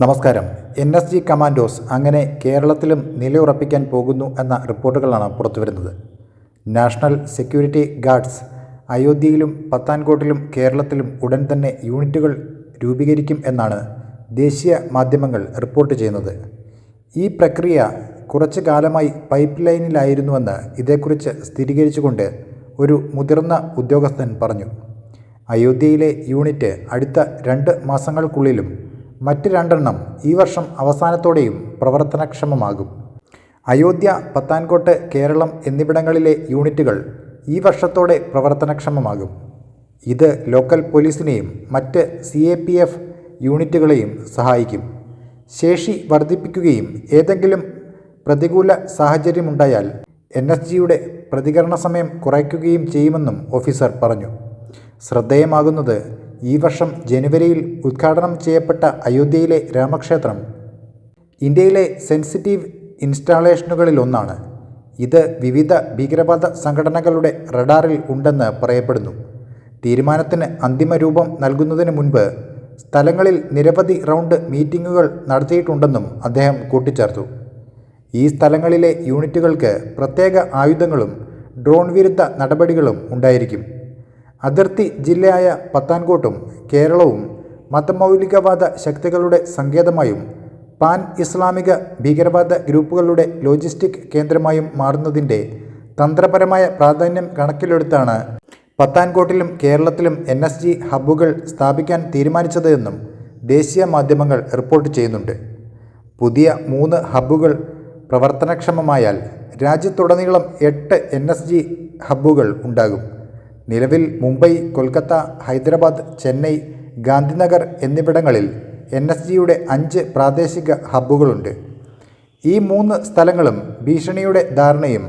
നമസ്കാരം. N S G commandos അങ്ങനെ കേരളത്തിലും നിലയുറപ്പിക്കാൻ പോകുന്നു എന്ന റിപ്പോർട്ടുകളാണ് പുറത്തുവരുന്നത്. നാഷണൽ സെക്യൂരിറ്റി ഗാർഡ്സ് അയോധ്യയിലും പത്താൻകോട്ടിലും കേരളത്തിലും ഉടൻ തന്നെ യൂണിറ്റുകൾ രൂപീകരിക്കും എന്നാണ് ദേശീയ മാധ്യമങ്ങൾ റിപ്പോർട്ട് ചെയ്യുന്നത്. ഈ പ്രക്രിയ കുറച്ചു കാലമായി പൈപ്പ് ലൈനിലായിരുന്നുവെന്ന് ഇതേക്കുറിച്ച് സ്ഥിരീകരിച്ചുകൊണ്ട് ഒരു മുതിർന്ന ഉദ്യോഗസ്ഥൻ പറഞ്ഞു. അയോധ്യയിലെ യൂണിറ്റ് അടുത്ത രണ്ട് മാസങ്ങൾക്കുള്ളിലും മറ്റ് രണ്ടെണ്ണം ഈ വർഷം അവസാനത്തോടെയും പ്രവർത്തനക്ഷമമാകും. അയോധ്യ പത്താൻകോട്ട് കേരളം എന്നിവിടങ്ങളിലെ യൂണിറ്റുകൾ ഈ വർഷത്തോടെ പ്രവർത്തനക്ഷമമാകും. ഇത് ലോക്കൽ പോലീസിനെയും മറ്റ് സി എ പി എഫ് യൂണിറ്റുകളെയും സഹായിക്കും. ശേഷി വർദ്ധിപ്പിക്കുകയും ഏതെങ്കിലും പ്രതികൂല സാഹചര്യമുണ്ടായാൽ എൻ എസ് ജിയുടെ പ്രതികരണ സമയം കുറയ്ക്കുകയും ചെയ്യുമെന്നും ഓഫീസർ പറഞ്ഞു. ശ്രദ്ധേയമാകുന്നത് ഈ വർഷം ജനുവരിയിൽ ഉദ്ഘാടനം ചെയ്യപ്പെട്ട അയോധ്യയിലെ രാമക്ഷേത്രം ഇന്ത്യയിലെ സെൻസിറ്റീവ് ഇൻസ്റ്റാളേഷനുകളിലൊന്നാണ്. ഇത് വിവിധ ഭീകരവാദ സംഘടനകളുടെ റഡാറിൽ ഉണ്ടെന്ന് പറയപ്പെടുന്നു. തീരുമാനത്തിന് അന്തിമ രൂപം നൽകുന്നതിന് മുൻപ് സ്ഥലങ്ങളിൽ നിരവധി റൗണ്ട് മീറ്റിംഗുകൾ നടത്തിയിട്ടുണ്ടെന്നും അദ്ദേഹം കൂട്ടിച്ചേർത്തു. ഈ സ്ഥലങ്ങളിലെ യൂണിറ്റുകൾക്ക് പ്രത്യേക ആയുധങ്ങളും ഡ്രോൺ വിരുദ്ധ നടപടികളും ഉണ്ടായിരിക്കും. അതിർത്തി ജില്ലയായ പത്താൻകോട്ടും കേരളവും മതമൗലികവാദ ശക്തികളുടെ സങ്കേതമായും പാൻ ഇസ്ലാമിക ഭീകരവാദ ഗ്രൂപ്പുകളുടെ ലോജിസ്റ്റിക് കേന്ദ്രമായും മാറുന്നതിന്റെ തന്ത്രപരമായ പ്രാധാന്യം കണക്കിലെടുത്താണ് പത്താൻകോട്ടിലും കേരളത്തിലും എൻ എസ് ജി ഹബ്ബുകൾ സ്ഥാപിക്കാൻ തീരുമാനിച്ചതെന്നും ദേശീയ മാധ്യമങ്ങൾ റിപ്പോർട്ട് ചെയ്യുന്നുണ്ട്. പുതിയ മൂന്ന് ഹബ്ബുകൾ പ്രവർത്തനക്ഷമമായാൽ രാജ്യത്തുടനീളം എട്ട് എൻ എസ് ജി ഹബ്ബുകൾ ഉണ്ടാകും. നിലവിൽ മുംബൈ കൊൽക്കത്ത ഹൈദരാബാദ് ചെന്നൈ ഗാന്ധിനഗർ എന്നിവിടങ്ങളിൽ എൻ എസ് ജിയുടെ അഞ്ച് പ്രാദേശിക ഹബ്ബുകളുണ്ട്. ഈ മൂന്ന് സ്ഥലങ്ങളും ഭീഷണിയുടെ ധാരണയും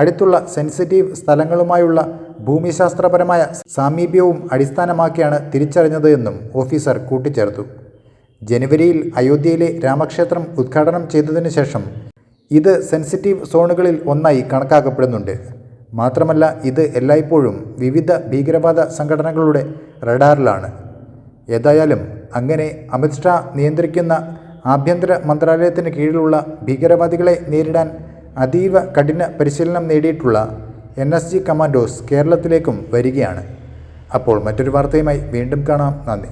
അടുത്തുള്ള സെൻസിറ്റീവ് സ്ഥലങ്ങളുമായുള്ള ഭൂമിശാസ്ത്രപരമായ സാമീപ്യവും അടിസ്ഥാനമാക്കിയാണ് തിരിച്ചറിഞ്ഞത് എന്നും ഓഫീസർ കൂട്ടിച്ചേർത്തു. ജനുവരിയിൽ അയോധ്യയിലെ രാമക്ഷേത്രം ഉദ്ഘാടനം ചെയ്തതിനു ശേഷം ഇത് സെൻസിറ്റീവ് സോണുകളിൽ ഒന്നായി കണക്കാക്കപ്പെടുന്നുണ്ട്. മാത്രമല്ല ഇത് എല്ലായ്പ്പോഴും വിവിധ ഭീകരവാദ സംഘടനകളുടെ റഡാറിലാണ്. ഏതായാലും അങ്ങനെ അമിത് ഷാ നിയന്ത്രിക്കുന്ന ആഭ്യന്തര മന്ത്രാലയത്തിന് കീഴിലുള്ള ഭീകരവാദികളെ നേരിടാൻ അതീവ കഠിന പരിശീലനം നേടിയിട്ടുള്ള എൻ എസ് ജി കമാൻഡോസ് കേരളത്തിലേക്കും വരികയാണ്. അപ്പോൾ മറ്റൊരു വാർത്തയുമായി വീണ്ടും കാണാം. നന്ദി.